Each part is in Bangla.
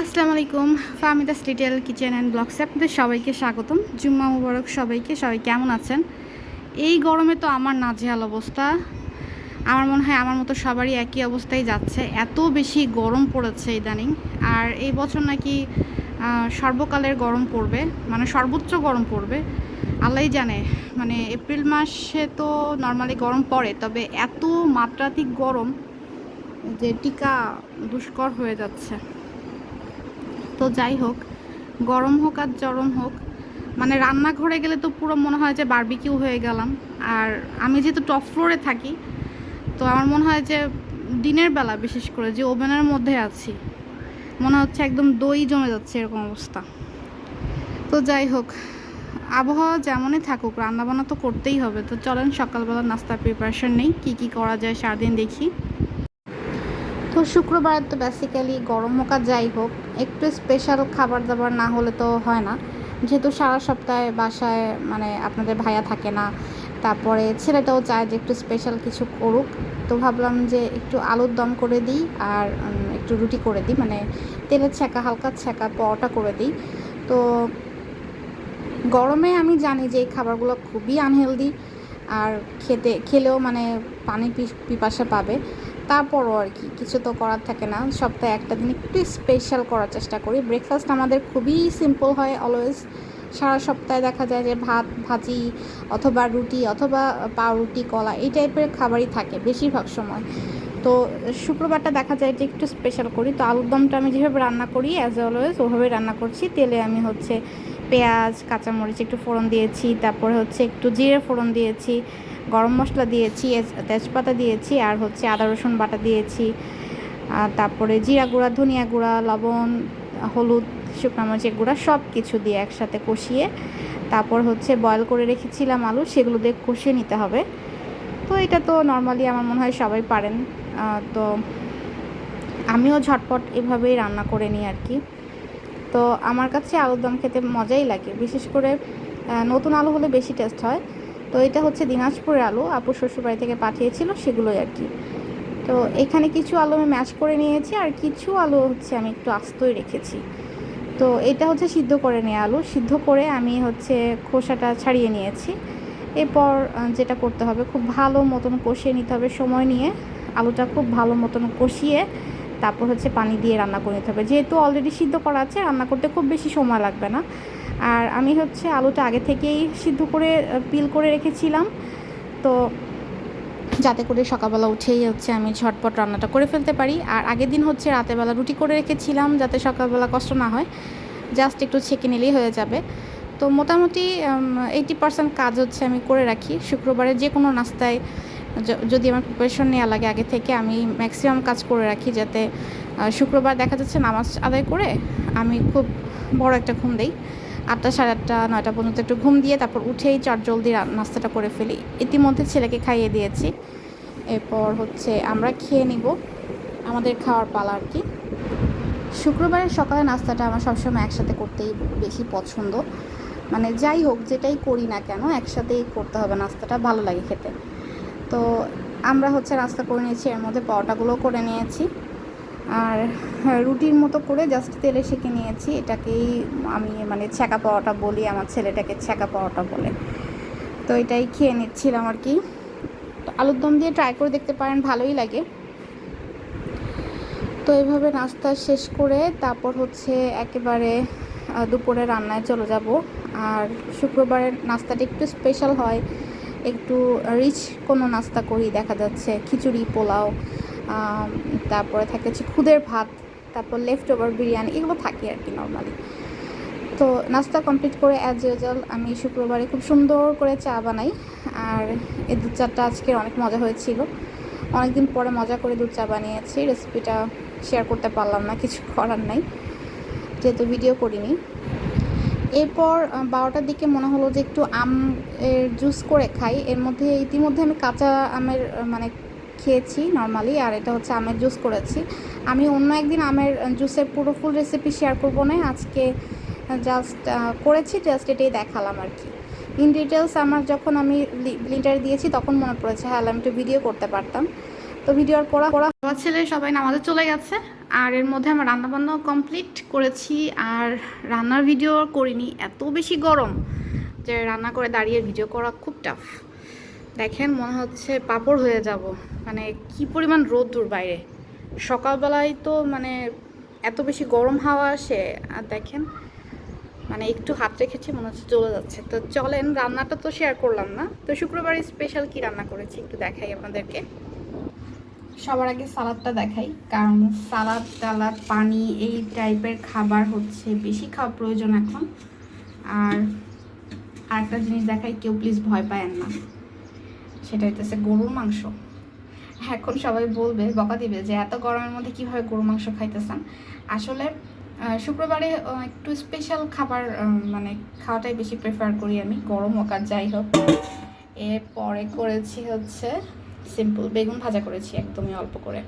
আসসালামু আলাইকুম ফাহমিদাস লিটেল কিচেন অ্যান্ড ব্লগসে আপনাদের সবাইকে স্বাগতম। জুম্মা মুবারক সবাইকে, সবাই কেমন আছেন? এই গরমে তো আমার নাজেহাল অবস্থা। আমার মনে হয় আমার মতো সবারই একই অবস্থায় যাচ্ছে। এত বেশি গরম পড়েছে ইদানিং। আর এই বছর নাকি সর্বকালের গরম পড়বে মানে সর্বোচ্চ গরম পড়বে। আল্লাহই জানে মানে এপ্রিল মাসে তো নর্মালি গরম পড়ে, তবে এত মাত্রাতিক গরম যে টিকা দুষ্কর হয়ে যাচ্ছে। তো যাই হোক, গরম হোক আর গরম হোক মানে রান্নাঘরে গেলে তো পুরো মনে হয় যে বারবিকিউ হয়ে গেলাম। আর আমি যেহেতু টপ ফ্লোরে থাকি, তো আমার মনে হয় যে দিনের বেলা বিশেষ করে যে ওভেনের মধ্যে আছি, মনে হচ্ছে একদম দই জমে যাচ্ছে এরকম অবস্থা। তো যাই হোক, আবহাওয়া যেমনই থাকুক, রান্নাবান্না তো করতেই হবে। তো চলেন সকালবেলা নাস্তার প্রিপারেশন নেই, কী কী করা যায় সারাদিন দেখি। তো শুক্রবার তো বেসিক্যালি গরম হোক যাই হোক, একটু স্পেশাল খাবার দাবার না হলে তো হয় না। যেহেতু সারা সপ্তাহে বাসায় মানে আপনাদের ভাইয়া থাকে না, তারপরে ছেলেটাও চায় যে একটু স্পেশাল কিছু করুক। তো ভাবলাম যে একটু আলুর দম করে দিই আর একটু রুটি করে দিই মানে তেলের ছ্যাঁকা, হালকা ছ্যাঁকা পরোটা করে দিই। তো গরমে আমি জানি যে এই খাবারগুলো খুবই আনহেলদি আর খেতে, খেলেও মানে পানি পিপাসা পাবে। তারপরও আর কি, কিছু তো করার থাকে না। সপ্তাহে একটা দিন একটু স্পেশাল করার চেষ্টা করি। ব্রেকফাস্ট আমাদের খুবই সিম্পল হয় অলওয়েজ সারা সপ্তাহে দেখা যায় যে ভাত, ভাজি অথবা রুটি অথবা পাউরুটি, কলা এই টাইপের খাবারই থাকে বেশিরভাগ সময়। তো শুক্রবারটা দেখা যায় যে একটু স্পেশাল করি। তো আলুর দমটা আমি যেভাবে রান্না করি অ্যাজ অলওয়েজ ওভাবেই রান্না করছি। তেলে আমি হচ্ছে পেঁয়াজ, কাঁচামরিচ একটু ফোড়ন দিয়েছি, তারপরে হচ্ছে একটু জিরে ফোড়ন দিয়েছি। গরম মশলা দিয়েছি তেজপাতা দিয়েছি, আর হচ্ছে আদা, রসুন বাটা দিয়েছি। তারপরে জিরা গুঁড়া, ধনিয়া গুঁড়া, লবণ, হলুদ, শুকনো মরিচের গুঁড়া সব কিছু দিয়ে একসাথে কষিয়ে তারপর হচ্ছে বয়েল করে রেখেছিলাম আলু, সেগুলো দিয়ে কষিয়ে নিতে হবে। তো এটা তো নর্মালি আমার মনে হয় সবাই পারেন। তো আমিও ঝটপট এভাবেই রান্না করে নিই আর কি। তো আমার কাছে আলুর দম খেতে মজাই লাগে, বিশেষ করে নতুন আলু হলে বেশি টেস্ট হয়। তো এটা হচ্ছে দিনাজপুরের আলু। আপু শ্বশুরবাড়ি থেকে পাঠিয়েছিল সেগুলোই আর কি। তো এখানে কিছু আলু আমি ম্যাশ করে নিয়েছি আর কিছু আলু হচ্ছে আমি একটু আস্তই রেখেছি। তো এটা হচ্ছে সিদ্ধ করে নেওয়া আলু। সিদ্ধ করে আমি হচ্ছে খোসাটা ছাড়িয়ে নিয়েছি। এরপর যেটা করতে হবে, খুব ভালো মতন কষিয়ে নিতে হবে সময় নিয়ে। আলুটা খুব ভালো মতন কষিয়ে তারপর হচ্ছে পানি দিয়ে রান্না করে নিতে হবে। যেহেতু অলরেডি সিদ্ধ করা আছে, রান্না করতে খুব বেশি সময় লাগবে না। আর আমি হচ্ছে আলুটা আগে থেকেই সিদ্ধ করে পিল করে রেখেছিলাম। তো যাতে করে সকালবেলা উঠেই হচ্ছে আমি ঝটপট রান্নাটা করে ফেলতে পারি। আর আগের দিন হচ্ছে রাতেরবেলা রুটি করে রেখেছিলাম যাতে সকালবেলা কষ্ট না হয়। জাস্ট একটু ছেঁকে নিলেই হয়ে যাবে। তো মোটামুটি এইটি পার্সেন্ট কাজ হচ্ছে আমি করে রাখি। শুক্রবারে যে কোনো নাস্তায় যদি আমার প্রিপারেশন নেওয়া লাগে আগে থেকে, আমি ম্যাক্সিমাম কাজ করে রাখি যাতে শুক্রবার দেখা যাচ্ছে নামাজ আদায় করে আমি খুব বড় একটা ঘুম দেই। আটটা সাড়ে আটটা, নয়টা পর্যন্ত একটু ঘুম দিয়ে তারপর উঠেই চট জলদি নাস্তাটা করে ফেলি। ইতিমধ্যে ছেলেকে খাইয়ে দিয়েছি। এরপর হচ্ছে আমরা খেয়ে নিব আমাদের খাওয়ার পালা আর কি। শুক্রবারের সকালে নাস্তাটা আমার সবসময় একসাথে করতেই বেশি পছন্দ। মানে যাই হোক, যেটাই করি না কেন, একসাথেই করতে হবে নাস্তাটা, ভালো লাগে খেতে। তো আমরা হচ্ছে নাস্তা করে নিয়েছি, এর মধ্যে পরোটাগুলো করে নিয়েছি। আর রুটির মতো করে জাস্ট তেলে সেঁকে নিয়েছি। এটাকেই আমি মানে ছ্যাঁকা পরোটা বলি, আমার ছেলেটাকে ছ্যাঁকা পরোটা বলে। তো এটাই খেয়ে নিচ্ছিলাম আর কি। আলুর দম দিয়ে ট্রাই করে দেখতে পারেন, ভালোই লাগে। তো এইভাবে নাস্তা শেষ করে তারপর হচ্ছে একেবারে দুপুরে রান্নায় চলে যাব। আর শুক্রবারের নাস্তাটা একটু স্পেশাল হয়। একটু রিচ কোনো নাস্তা করি, দেখা যাচ্ছে খিচুড়ি, পোলাও। তারপরে থাকে হচ্ছে খুদের ভাত, তারপর লেফট ওভার বিরিয়ানি, এগুলো থাকে আর কি নর্মালি তো নাস্তা কমপ্লিট করে অ্যাজ ইউজুয়াল আমি শুক্রবারে খুব সুন্দর করে চা বানাই। আর এই দুধ চাটা আজকে অনেক মজা হয়েছিল। অনেকদিন পরে মজা করে দুধ চা বানিয়েছি রেসিপিটা শেয়ার করতে পারলাম না, কিছু করার নাই, যেহেতু ভিডিও করিনি। এরপর বারোটার দিকে মনে হলো যে একটু আম এর জুস করে খাই। এর মধ্যে ইতিমধ্যে আমি কাঁচা আমের মানে খেয়েছি নর্মালি আর এটা হচ্ছে আমের জুস করেছি। আমি অন্য একদিন আমের জুসের পুরো ফুল রেসিপি শেয়ার করব না, আজকে জাস্ট করেছি জাস্ট এটাই দেখালাম আর কি। ইন ডিটেলস আমার যখন আমি ব্লিন্টার দিয়েছি, তখন মনে পড়েছে হ্যাঁ আমি একটু ভিডিও করতে পারতাম। তো ভিডিও আর করা করা বাবা ছেলে সবাই নামাজে চলে গেছে, আর এর মধ্যে আমার রান্নাবান্নাও কমপ্লিট করেছি, আর রান্নার ভিডিও করিনি, এত বেশি গরম যে রান্না করে দাঁড়িয়ে ভিডিও করা খুব টাফ দেখেন মনে হচ্ছে পাপড় হয়ে যাব। মানে কি পরিমাণ রোদ্দুর বাইরে। সকালবেলায় তো মানে এত বেশি গরম হাওয়া আসে, আর দেখেন মানে একটু হাত রেখেছি, মনে হচ্ছে চলে যাচ্ছে। তো চলেন, রান্নাটা তো শেয়ার করলাম না। তো শুক্রবারে স্পেশাল কি রান্না করেছি একটু দেখাই আপনাদেরকে। সবার আগে সালাদটা দেখাই, কারণ সালাদ টালাদ পানি, এই টাইপের খাবার হচ্ছে বেশি খাওয়া প্রয়োজন এখন। আর আরেকটা জিনিস দেখাই, কেউ প্লিজ ভয় পায়েন না। সেটা হইতেছে গরুর মাংস। এখন সবাই বলবে, বকা দিবে যে এত গরমের মধ্যে কীভাবে গরুর মাংস খাইতেছেন? আসলে শুক্রবারে একটু স্পেশাল খাবার মানে খাওয়াটাই বেশি প্রেফার করি আমি, গরম হোক যাই হোক। এরপরে করেছি হচ্ছে সিম্পল বেগুন ভাজা করেছি একদমই অল্প করে।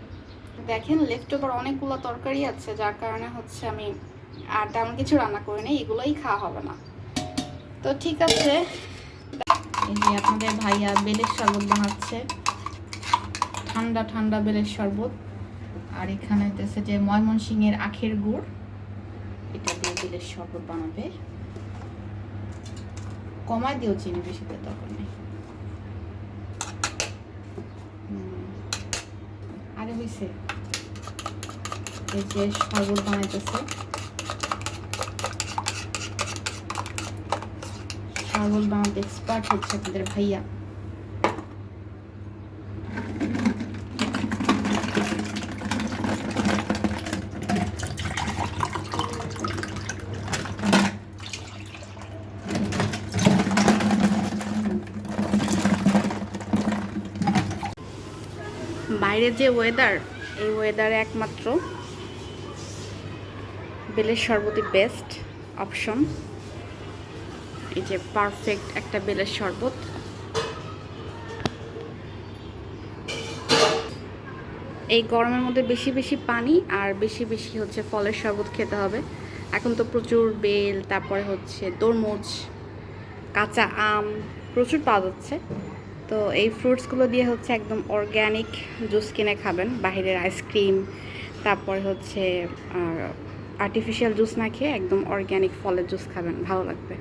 দেখেন লেফট ওভার অনেকগুলো তরকারি আছে, যার কারণে হচ্ছে আমি আর তেমন কিছু রান্না করি না এগুলোই খাওয়া হবে না। তো ঠিক আছে এই যে আপনাদের ভাইয়া বেলের শরবত বানাচ্ছে। ঠান্ডা ঠান্ডা বেলের শরবত। আর এখানে হইতেছে যে ময়মনসিংহের আখের গুড়। এটা দিয়ে বেলের শরবত বানাবে। কমায় দিও চিনি বেশি দিয়ে দরকার নেই। আরে হইছে। এই যে শরবত বানাইতেছে। শরবত বানাতে এক্সপার্ট হচ্ছে আপনাদের ভাইয়া। বাইরের যে ওয়েদার এই ওয়েদারে একমাত্র বেলের শরবতই বেস্ট অপশন এই যে পারফেক্ট একটা বেলের শরবত। এই গরমের মধ্যে বেশি বেশি পানি আর বেশি বেশি হচ্ছে ফলের শরবত খেতে হবে। এখন তো প্রচুর বেল, তারপরে হচ্ছে তরমুজ, কাঁচা আম প্রচুর পাওয়া যাচ্ছে। তো এই ফ্রুটসগুলো দিয়ে হচ্ছে একদম অর্গ্যানিক জুস কিনে খাবেন, বাহিরের আইসক্রিম তারপরে হচ্ছে আর্টিফিশিয়াল জুস না খেয়ে একদম অর্গ্যানিক ফলের জুস খাবেন, ভালো লাগবে।